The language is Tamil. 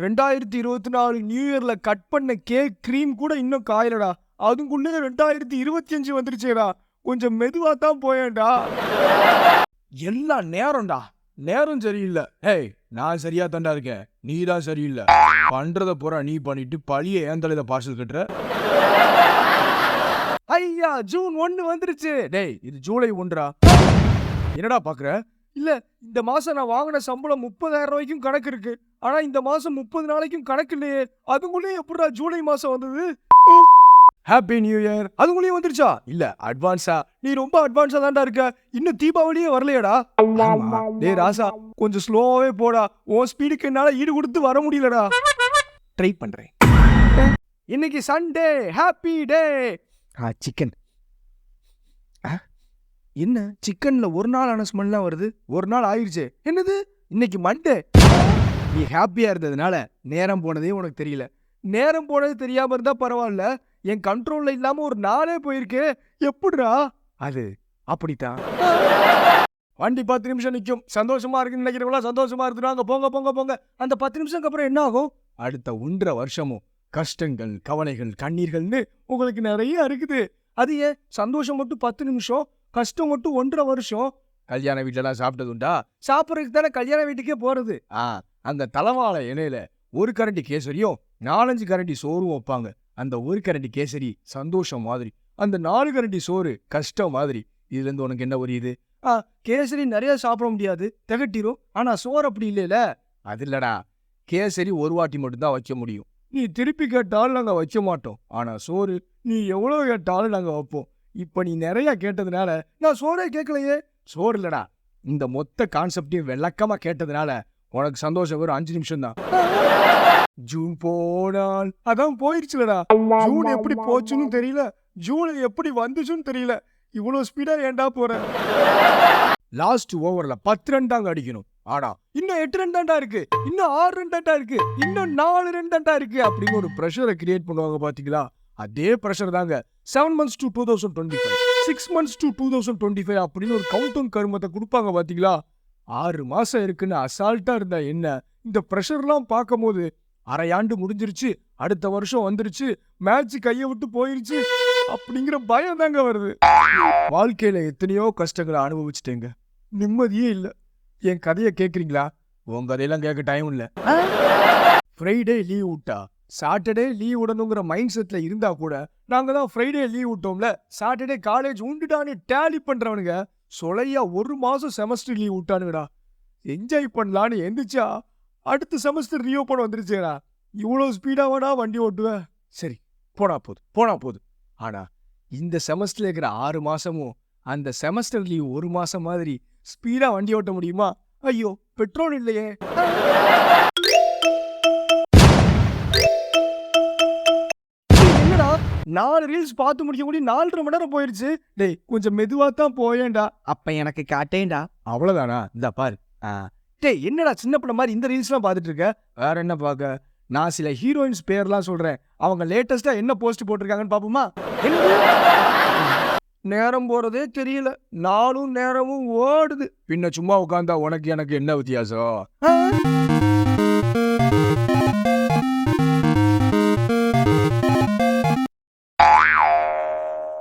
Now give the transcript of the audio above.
ரெண்டாயிரத்தி இருபத்தி நாலு நியூ இயர்ல கட் பண்ண கேக் க்ரீம் கூட இன்னும் காயலடா. அதுக்குள்ளே ரெண்டாயிரத்தி இருபத்தி அஞ்சு வந்துருச்சேடா. கொஞ்சம் மெதுவாக தான் போயேன்டா. எல்லாம் நேரம்டா. நேரம் சரியில்லை. ஏய் நான் சரியா தாண்டா இருக்கேன். நீ தான் சரியில்லை. பண்றத பூரா நீ பண்ணிட்டு பழிய ஏன் தலையில பார்சல் கட்டுற. ஐயா ஜூன் ஒன்னு வந்துருச்சு. டேய் இது ஜூலை ஒன்றா என்னடா பாக்குற? இல்ல இந்த மாசம் நான் வாங்கின சம்பளம் முப்பதாயிரம் ரூபாய்க்கும் கணக்கு இருக்கு. ஆனா இந்த மாசம் முப்பது நாளைக்கும் கணக்கு இல்லையே. அதுக்குள்ளே எப்படிடா ஜூலை மாசம் வந்தது? ஹாப்பி நியூ இயர் அதுக்குள்ளேயே வந்துருச்சா? இல்ல அட்வான்ஸா நீ ரொம்ப அட்வான்ஸா தான்டா இருக்க. இன்னும் தீபாவளியே வரலையேடா. டேய் ராசா கொஞ்சம் ஸ்லோவாவே போடா. உன் ஸ்பீடுக்கு என்னால ஈடு கொடுத்து வர முடியலடா. ட்ரை பண்றேன். இன்னைக்கு சண்டே ஹாப்பி டே ஆ சிக்கன் என்ன சிக்கன்ல ஒரு நாள் ஆன ஸ்மெல்லாம் வருது? ஒரு நாள் ஆயிடுச்சு என்னது? இன்னைக்கு மண்டே நீ ஹாப்பியா இருந்ததுனால நேரம் போனதே உனக்கு தெரியல. நேரம் போனது தெரியாம இருந்தா பரவாயில்ல. என் கண்ட்ரோல்ல இல்லாம ஒரு நாளே போயிருக்கு. எப்படிடா? அது அப்படித்தான். வண்டி பத்து நிமிஷம் நிற்கும் சந்தோஷமா இருக்குன்னு நினைக்கிறவங்களா சந்தோஷமா இருக்குறாங்க போங்க போங்க போங்க. அந்த பத்து நிமிஷம்க்கு அப்புறம் என்ன ஆகும்? அடுத்த ஒன்றரை வருஷமும் கஷ்டங்கள் கவலைகள் கண்ணீர்கள்னு உங்களுக்கு நிறைய இருக்குது. அது ஏன்? சந்தோஷம் மட்டும் பத்து நிமிஷம்? கஷ்டம் மட்டும் ஒன்றரை வருஷம். கல்யாண வீட்டிலலாம் சாப்பிட்டது உண்டா சாப்பிட்றதுக்கு தானே கல்யாண வீட்டுக்கே போறது? ஆ அந்த தலைவாழை இலையில ஒரு கரண்டி கேசரியும் நாலஞ்சு கரண்டி சோறும் வைப்பாங்க. அந்த ஒரு கரண்டி கேசரி சந்தோஷம் மாதிரி. அந்த நாலு கரண்டி சோறு கஷ்டம் மாதிரி. இதுல இருந்து உனக்கு என்ன புரியுது? ஆ கேசரி நிறைய சாப்பிட முடியாது. திகட்டிரும். ஆனா சோறு அப்படி இல்லைல அது இல்லடா. கேசரி ஒரு வாட்டி மட்டும்தான் வைக்க முடியும். நீ திருப்பி கேட்டாலும் நாங்க வைக்க மாட்டோம். ஆனா சோறு நீ எவ்வளவு கேட்டாலும் நாங்க வைப்போம். இப்ப நீ நிறையா கேட்டதுனால நான் சோறே கேட்கலையே சோறு இல்லடா. இந்த மொத்த கான்செப்டையும் விளக்கமா கேட்டதுனால உனக்கு சந்தோஷம் வரும் அஞ்சு நிமிஷம் தான் ஜூன் போனால் அதான் போயிருச்சுலடா. ஜூன் எப்படி போச்சுன்னு தெரியல. ஜூன் எப்படி வந்துச்சுன்னு தெரியல. இவ்வளோ ஸ்பீடா ஏண்டா போற? லாஸ்ட் ஓவர்ல பத்து ரன் தாங்க அடிக்கணும். ஆனா இன்னும் எட்டு ரன் தான்டா இருக்கு. இன்னும் ஆறு ரன் இருக்கு. இன்னும் நாலு ரன் தான்டா இருக்கு. அப்படின்னு ஒரு ப்ரெஷரை கிரியேட் பண்ணுவாங்க பாத்தீங்களா? அதே ப்ரெஷர் தாங்க. Seven months to two thousand twenty five six months to two thousand twenty five அப்படின்னு ஒரு கவுண்ட் கருமத்தை கொடுப்பாங்க பார்த்தீங்களா ஆறு மாசம் இருக்குன்னு அசால்ட்டா இருந்தா என்ன? இந்த ப்ரெஷர்லாம் பார்க்கும்போது அரையாண்டு முடிஞ்சிருச்சு அடுத்த வருஷம் வந்துருச்சு மேட்ச் கையை விட்டு போயிருச்சு அப்படிங்கிற பயம் தாங்க வருது. வாழ்க்கையில எத்தனையோ கஷ்டங்களை அனுபவிச்சிட்டேங்க. நிம்மதியே இல்ல. என் கதையை கேட்குறீங்களா உன் கதையெல்லாம் கேட்க டைம் இல்ல. ஃப்ரைடே லீவ் விட்டா சாட்டர்டே லீவ் விடணுங்கிற மைண்ட் செட்ல இருந்தா கூட நாங்க தான் ஃப்ரைடே லீவ் விட்டோம்ல சாட்டர்டே காலேஜ் உண்டுடான்னு டேலி பண்றவனுங்க சொலையா ஒரு மாசம் செமஸ்டர் லீவ் விட்டானுங்கடா. என்ஜாய் பண்ணலான்னு எந்திரிச்சா அடுத்த செமஸ்டர் ரீஓப்பன் வந்துருச்சேடா இவ்வளோ ஸ்பீடாவாடா வண்டி ஓட்டுவேன் சரி போனா போதும் போனா போதும் ஆனா இந்த செமஸ்டர்ல இருக்கிற ஆறு மாசமும் அந்த செமஸ்டர் லீவ் ஒரு மாசம் மாதிரி ஸ்பீடா வண்டி ஓட்ட முடியுமா? ஐயோ பெட்ரோல் இல்லையே. நாலு ரீல்ஸ் பார்த்து முடிக்க முடியும் நாலரை மணி நேரம் போயிருச்சு. டேய் கொஞ்சம் மெதுவா தான் போயேன்டா. அப்ப எனக்கு காட்டேன்டா. அவ்வளவுதானா? இந்த பாரு. டேய் என்னடா சின்ன பிள்ளை மாதிரி இந்த ரீல்ஸ்லாம் பார்த்துட்டு இருக்க? வேற என்ன பார்க்க? நான் சில ஹீரோயின்ஸ் பேர்லாம் சொல்றேன். அவங்க லேட்டஸ்டா என்ன போஸ்ட் போட்டிருக்காங்கன்னு என்னது? நேரம் போறதே தெரியல. நாளும் நேரமும் ஓடுது. பின்ன சும்மா உட்காந்தா உனக்கு எனக்கு என்ன வித்தியாசம்?